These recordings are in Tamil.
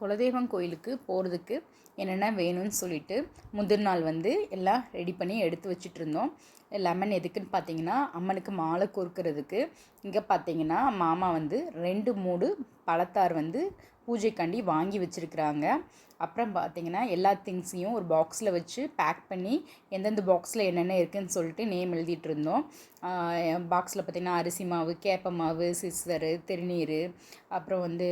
குலதெய்வம் கோயிலுக்கு போகிறதுக்கு என்னென்ன வேணும்னு சொல்லிட்டு முந்தின நாள் வந்து எல்லாம் ரெடி பண்ணி எடுத்து வச்சுட்டு இருந்தோம் லெமன் எதுக்குன்னு பார்த்தீங்கன்னா அம்மனுக்கு மாலை கோர்க்கறதுக்கு. இங்கே பார்த்தீங்கன்னா மாமா வந்து ரெண்டு மூடு பழத்தார் வந்து பூஜைக்காண்டி வாங்கி வச்சுருக்குறாங்க. அப்புறம் பார்த்தீங்கன்னா எல்லா திங்ஸையும் ஒரு பாக்ஸில் வச்சு பேக் பண்ணி எந்தெந்த பாக்ஸில் என்னென்ன இருக்குதுன்னு சொல்லிட்டு நேம் எழுதிட்டு இருந்தோம். பாக்ஸில் பார்த்திங்கன்னா அரிசி மாவு கேப்ப மாவு சிஸ்ஸரு திருநீர் அப்புறம் வந்து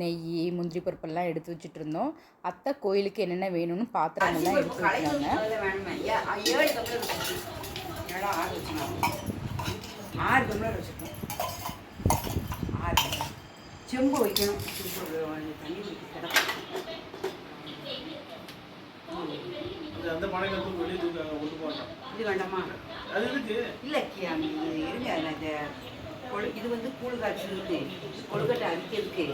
நெய் முந்திரி பருப்பெல்லாம் எடுத்து வச்சுட்டு இருந்தோம். அத்தை கோயிலுக்கு என்னென்ன வேணும்னு பாத்திரங்கள்லாம் எடுத்து வைக்கிறாங்க ஆறு டம்ளர் வச்சுருக்கோம் செம்பு வைக்கணும் ஒரு தண்ணி அந்த பானையில தூக்கி வெளியே தூக்க கொண்டு போட்டோம் இது வேண்டாமா அது எதுக்கு இல்லை இருங்க கொழு இது வந்து கூழ் காய்ச்சலுக்கு கொழுக்கட்டை அரிக்கிறதுக்கு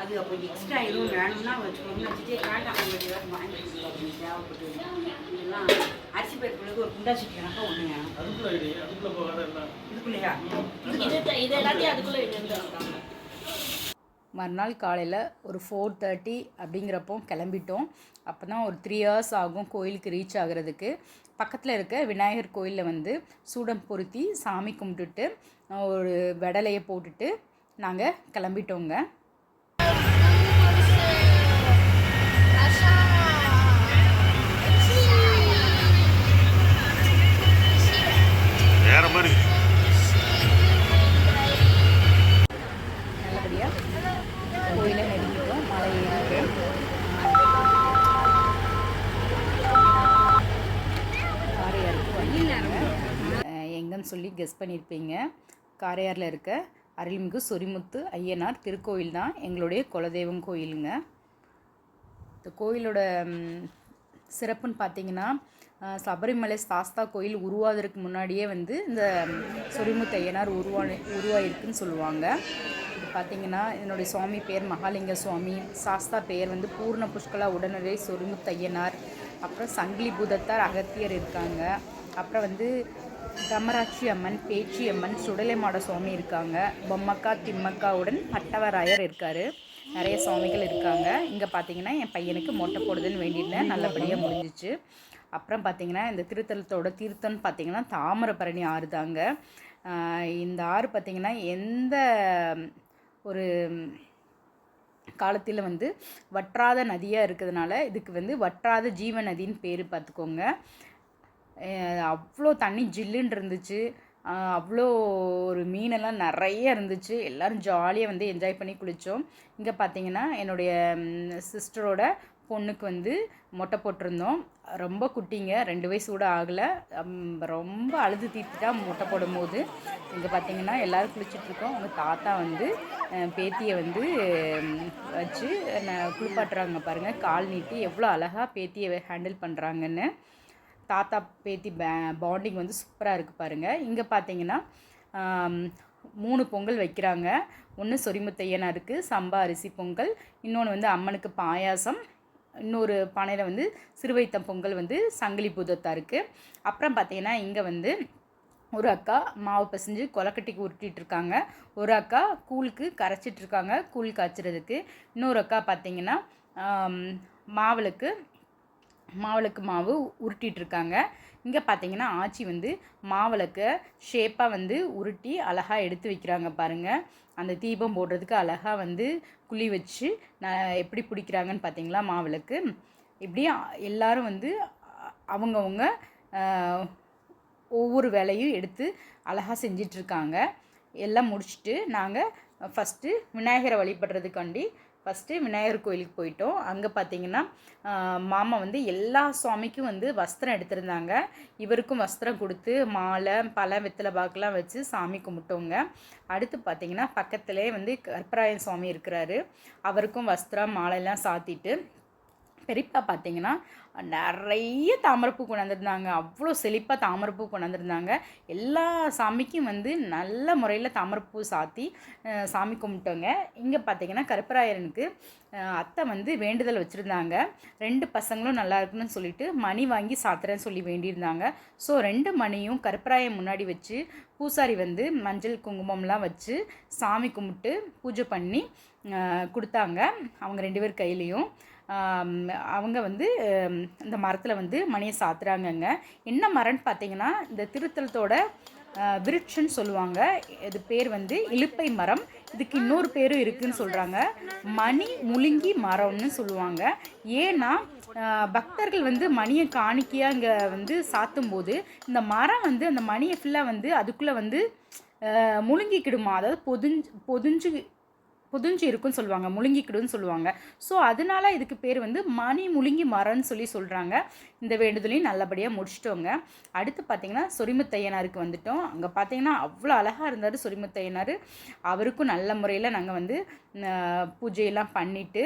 அது அப்போ எக்ஸ்ட்ரா எதுவும் வேணும்னா வச்சுக்கணும்னு வச்சுட்டு ஏதாவது வாங்கி தேவைப்பட்டு இதெல்லாம் அரிசி பயிர் ஒரு குண்டாச்சி கணக்காக ஒன்று வேணும் அதுக்குள்ள இதுக்குள்ளையா இது எல்லாத்தையும் அதுக்குள்ள மறுநாள் காலையில் ஒரு ஃபோர் தேர்ட்டி அப்படிங்கிறப்போ கிளம்பிட்டோம். அப்போ தான் ஒரு த்ரீ ஹவர்ஸ் ஆகும் கோயிலுக்கு ரீச் ஆகிறதுக்கு. பக்கத்தில் இருக்க விநாயகர் கோயிலில் வந்து சூடம் பொருத்தி சாமி கும்பிட்டுட்டு ஒரு வெடலையை போட்டுட்டு நாங்கள் கிளம்பிட்டோங்க. எங்கன்னு சொல்லி கெஸ் பண்ணியிருப்பீங்க. காரையாரில் இருக்க அருள்மிகு சொரிமுத்து ஐயனார் திருக்கோயில் தான் எங்களுடைய குலதெய்வம் கோயிலுங்க. இந்த கோயிலோட சிறப்புன்னு பார்த்தீங்கன்னா சபரிமலை சாஸ்தா கோயில் உருவாவதற்கு முன்னாடியே வந்து இந்த சொரிமுத்து ஐயனார் உருவா உருவாயிருக்குன்னு சொல்லுவாங்க. இது பார்த்தீங்கன்னா இதனுடைய சுவாமி பேர் மகாலிங்க சுவாமி. சாஸ்தா பெயர் வந்து பூர்ண புஷ்கலா உடனடி சொரிமுத்து ஐயனார். அப்புறம் சங்கிலி பூதத்தார் அகத்தியர் இருக்காங்க. அப்புறம் வந்து தமராட்சி அம்மன் பேச்சி அம்மன் சுடலைமாட சுவாமி இருக்காங்க. பொம்மக்கா திம்மக்காவுடன் பட்டவராயர் இருக்கார். நிறைய சுவாமிகள் இருக்காங்க. இங்கே பார்த்தீங்கன்னா என் பையனுக்கு மொட்டை போடுதுன்னு வேண்டியிருந்தேன் நல்லபடியாக முடிஞ்சிச்சு. அப்புறம் பார்த்தீங்கன்னா இந்த திருத்தலத்தோட தீர்த்தம்னு பார்த்தீங்கன்னா தாமிரபரணி ஆறு தாங்க. இந்த ஆறு பார்த்தீங்கன்னா எந்த ஒரு காலத்தில் வந்து வற்றாத நதியாக இருக்கிறதுனால இதுக்கு வந்து வற்றாத ஜீவ நதின்னு பேர் பார்த்துக்கோங்க அவ்வளோ தண்ணி ஜில்லுன்னு இருந்துச்சு. அவ்வளோ ஒரு மீனெல்லாம் நிறைய இருந்துச்சு. எல்லோரும் ஜாலியாக வந்து என்ஜாய் பண்ணி குளித்தோம் இங்கே பார்த்தீங்கன்னா என்னுடைய சிஸ்டரோட பொண்ணுக்கு வந்து மொட்டை போட்டிருந்தோம். ரொம்ப குட்டிங்க. ரெண்டு வயசு கூட ஆகலை. ரொம்ப அழுது தீர்த்துட்டா மொட்டை போடும் போது இங்கே பார்த்தீங்கன்னா எல்லோரும் குளிச்சிட்ருக்கோம் அவங்க தாத்தா வந்து பேத்தியை வந்து வச்சு குளிப்பாட்டுறாங்க பாருங்கள் கால் நீட்டி எவ்வளோ அழகாக பேத்தியை ஹேண்டில் பண்ணுறாங்கன்னு தாத்தா பேத்தி பே பாண்டிங் வந்து சூப்பராக இருக்குது பாருங்கள் இங்கே பார்த்தீங்கன்னா மூணு பொங்கல் வைக்கிறாங்க. ஒன்று சொரிமுத்தையனாருக்கு சம்பா அரிசி பொங்கல். இன்னொன்று வந்து அம்மனுக்கு பாயாசம். இன்னொரு பானையில் வந்து சிறுவைத்தம் பொங்கல் வந்து சங்கிலி பூதத்தாக இருக்குது அப்புறம் பார்த்தீங்கன்னா இங்கே வந்து ஒரு அக்கா மாவு பிசைஞ்சு கொலக்கட்டிக்கு உருட்டிகிட்டு இருக்காங்க ஒரு அக்கா கூழுக்கு கரைச்சிட்டு இருக்காங்க கூழ் காய்ச்சறதுக்கு. இன்னொரு அக்கா பார்த்தீங்கன்னா ஆம், மாவுளுக்கு மாவிளக்கு மாவு உருட்டிகிட்டு இருக்காங்க இங்கே பார்த்தீங்கன்னா ஆச்சி வந்து மாவிளக்க ஷேப்பாக வந்து உருட்டி அழகாக எடுத்து வைக்கிறாங்க பாருங்கள் அந்த தீபம் போடுறதுக்கு அழகாக வந்து குழி வச்சு நான் எப்படி பிடிக்கிறாங்கன்னு பார்த்தீங்களா மாவிளக்கு? இப்படி எல்லாரும் வந்து அவங்கவுங்க ஒவ்வொரு வேலையும் எடுத்து அழகாக செஞ்சிட்ருக்காங்க எல்லாம் முடிச்சுட்டு நாங்கள் ஃபஸ்ட்டு விநாயகரை வழிபடுறதுக்காண்டி ஃபஸ்ட்டு விநாயகர் கோயிலுக்கு போயிட்டோம். அங்கே பார்த்தீங்கன்னா மாமா வந்து எல்லா சுவாமிக்கும் வந்து வஸ்திரம் எடுத்திருந்தாங்க. இவருக்கும் வஸ்திரம் கொடுத்து மாலை பழம் வெத்தலை பாக்கெலாம் வச்சு சாமி கும்பிட்டோங்க. அடுத்து பார்த்தீங்கன்னா பக்கத்துலேயே வந்து கற்பராயன் சுவாமி இருக்கிறாரு. அவருக்கும் வஸ்திரம் மாலையெல்லாம் சாத்திட்டு பெரியப்பா பார்த்தீங்கன்னா நிறைய தாமரைப்பூ கொண்டாந்துருந்தாங்க. அவ்வளோ செழிப்பாக தாமரைப்பூ கொண்டாந்துருந்தாங்க. எல்லா சாமிக்கும் வந்து நல்ல முறையில் தாமரைப்பூ சாத்தி சாமி கும்பிட்டோங்க. இங்கே பார்த்தீங்கன்னா கருப்பராயரனுக்கு அத்தை வந்து வேண்டுதல் வச்சுருந்தாங்க. ரெண்டு பசங்களும் நல்லா இருக்குன்னு சொல்லிட்டு மணி வாங்கி சாத்துறேன்னு சொல்லி வேண்டியிருந்தாங்க. ஸோ ரெண்டு மணியும் கருப்பராயன் முன்னாடி வச்சு பூசாரி வந்து மஞ்சள் குங்குமம்லாம் வச்சு சாமி கும்பிட்டு பூஜை பண்ணி கொடுத்தாங்க. அவங்க ரெண்டு பேர் கையிலையும். அவங்க வந்து இந்த மரத்தில் வந்து மணியை சாத்துறாங்கங்க. என்ன மரம்னு பார்த்தீங்கன்னா இந்த திருத்தலத்தோட விருட்சன்னு சொல்லுவாங்க. இது பேர் வந்து இலுப்பை மரம். இதுக்கு இன்னொரு பேரும் இருக்குன்னு சொல்கிறாங்க மணி முழுங்கி மரம்னு சொல்லுவாங்க. ஏன்னா பக்தர்கள் வந்து மணியை காணிக்கையாக இங்கே வந்து சாத்தும் போது இந்த மரம் வந்து அந்த மணியை ஃபுல்லாக வந்து அதுக்குள்ளே வந்து முழுங்கிக்கிடுமா. அதாவது பொதிஞ்சு பொதிஞ்சு புதிஞ்சு இருக்குன்னு சொல்லுவாங்க முழுங்கிக்கிடுன்னு சொல்லுவாங்க. ஸோ அதனால இதுக்கு பேர் வந்து மணி முழுங்கி மரம்னு சொல்லி சொல்கிறாங்க இந்த வேண்டுதலையும் நல்லபடியாக முடிச்சிட்டோங்க. அடுத்து பார்த்தீங்கன்னா சொரிமுத்தையனாருக்கு வந்துட்டோம். அங்கே பார்த்தீங்கன்னா அவ்வளோ அழகாக இருந்தார் சொரிமுத்தையனார் அவருக்கும் நல்ல முறையில் நாங்கள் வந்து பூஜையெல்லாம் பண்ணிவிட்டு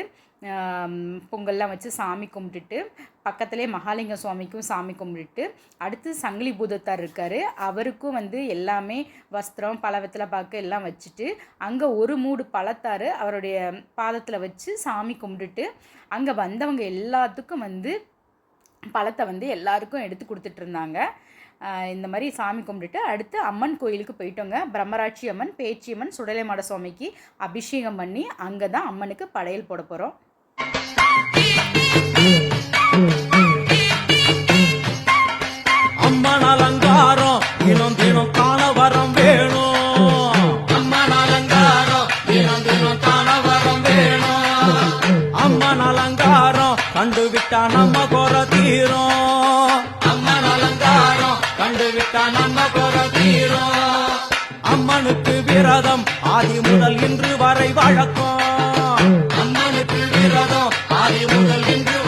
பொங்கல்லாம் வச்சு சாமி கும்பிட்டுட்டு பக்கத்துலேயே மகாலிங்க சுவாமிக்கும் சாமி கும்பிட்டுட்டு அடுத்து சங்கிலி பூதத்தார் இருக்கார். அவருக்கும் வந்து எல்லாமே வஸ்திரம் பழவத்தில் பார்க்க எல்லாம் வச்சுட்டு அங்கே ஒரு மூடு பழத்தார் அவருடைய பாதத்தில் வச்சு சாமி கும்பிட்டுட்டு அங்கே வந்தவங்க எல்லாத்துக்கும் வந்து பழத்தை வந்து எல்லாருக்கும் எடுத்து கொடுத்துட்டு இருந்தாங்க. இந்த மாதிரி சாமி கும்பிட்டுட்டு அடுத்து அம்மன் கோயிலுக்கு போயிட்டோங்க. பிரம்மராட்சி அம்மன் பேச்சியம்மன் சுடலைமாட சுவாமிக்கு அபிஷேகம் பண்ணி அங்கே தான் அம்மனுக்கு படையல் போட போகிறோம் அம்மன் அலங்காரம் தினம் தினம் காண வரம் வேணும். அம்மன் அலங்காரம் தினம் தினம் காண வரம் வேணும். அம்மன் அலங்காரம் கண்டு விட்டா நம்ம குறை தீரும். அம்மன் அலங்காரம் கண்டு விட்டா நம்ம குறை தீரும். அம்மனுக்கு விரதம் ஆதி முதல் இன்று வரை வழக்கம். அம்மனுக்கு விரதம் ஆதி முதல் இன்று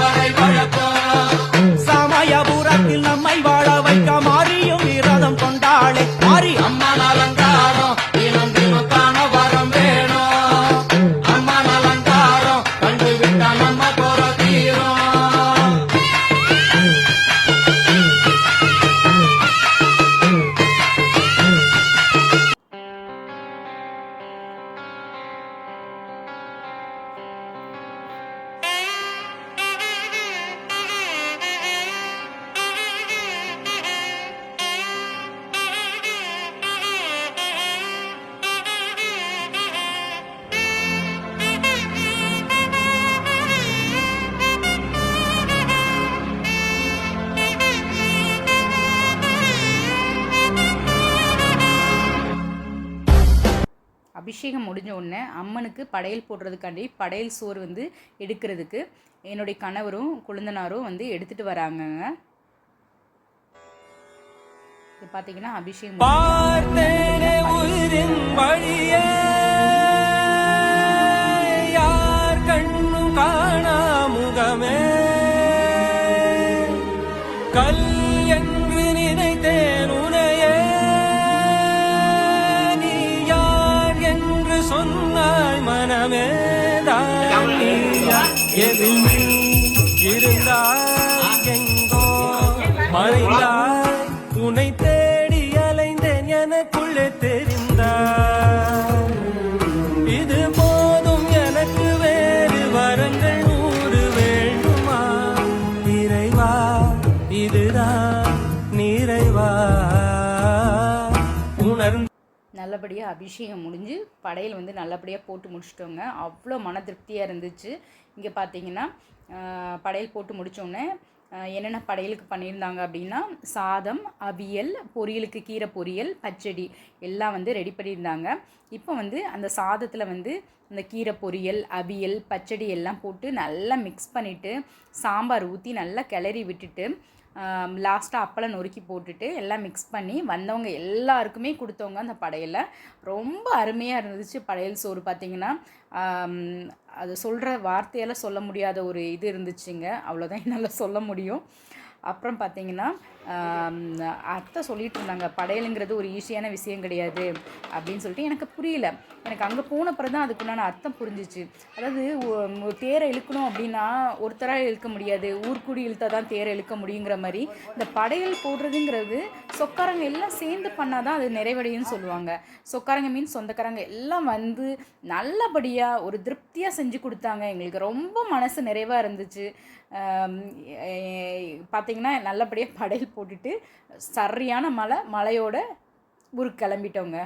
அபிஷேகம் முடிஞ்ச உடனே அம்மனுக்கு படையல் போடுறதுக்காண்டி படையல் சோறு வந்து எடுக்கிறதுக்கு என்னுடைய கணவரும் குழந்தனாரும் வந்து எடுத்துட்டு வராங்கங்க இது பார்த்தீங்கன்னா அபிஷேகம் காணா முகமே. கல் என்று நினைத்தேன் உன. 밤에 난 네가 예민히 기른다 நல்லபடியாக அபிஷேகம் முடிஞ்சு படையல் வந்து நல்லபடியாக போட்டு முடிச்சிட்டோங்க. அவ்வளோ மன திருப்தியாக இருந்துச்சு. இங்கே பார்த்தீங்கன்னா படையல் போட்டு முடித்தோடனே என்னென்ன படையலுக்கு பண்ணியிருந்தாங்க அப்படின்னா சாதம் அவியல் பொரியலுக்கு கீரை பொரியல் பச்சடி எல்லாம் வந்து ரெடி பண்ணியிருந்தாங்க. இப்போ வந்து அந்த சாதத்தில் வந்து இந்த கீரை பொரியல் அவியல் பச்சடி எல்லாம் போட்டு நல்லா மிக்ஸ் பண்ணிவிட்டு சாம்பார் ஊற்றி நல்லா கிளறி விட்டுட்டு லாஸ்ட்டாக அப்பளம் நொறுக்கி போட்டுட்டு எல்லாம் மிக்ஸ் பண்ணி வந்தவங்க எல்லாருக்குமே கொடுத்தவங்க அந்த படையலை. ரொம்ப அருமையாக இருந்துச்சு படையல் சோறு பார்த்திங்கன்னா. அது சொல்கிற வார்த்தையால் சொல்ல முடியாத ஒரு இது இருந்துச்சுங்க. அவ்வளோதான் என்னால் சொல்ல முடியும். அப்புறம் பார்த்தீங்கன்னா அத்தை சொல்லிட்டு இருந்தாங்க படையலுங்கிறது ஒரு ஈஸியான விஷயம் கிடையாது அப்படின்னு சொல்லிட்டு எனக்கு புரியல. எனக்கு அங்கே போன பிறகு தான் அதுக்குண்டான அர்த்தம் புரிஞ்சிச்சு. அதாவது தேரை இழுக்கணும் அப்படின்னா ஒருத்தராக இழுக்க முடியாது. ஊர்க்குடி இழுத்தா தான் தேரை இழுக்க முடியுங்கிற மாதிரி இந்த படையல் போடுறதுங்கிறது சொக்காரங்க எல்லாம் சேர்ந்து பண்ணால் தான் அது நிறைவடையும்னு சொல்லுவாங்க. சொக்காரங்க மீன் சொந்தக்காரங்க எல்லாம் வந்து நல்லபடியாக ஒரு திருப்தியாக செஞ்சு கொடுத்தாங்க. எங்களுக்கு ரொம்ப மனசு நிறைவாக இருந்துச்சு. ஆம், பார்த்தீங்கன்னா நல்லபடியாக படையல் போட்டுட்டு சரியான மழை மழையோட ஊருக்கு கிளம்பிட்டோங்க.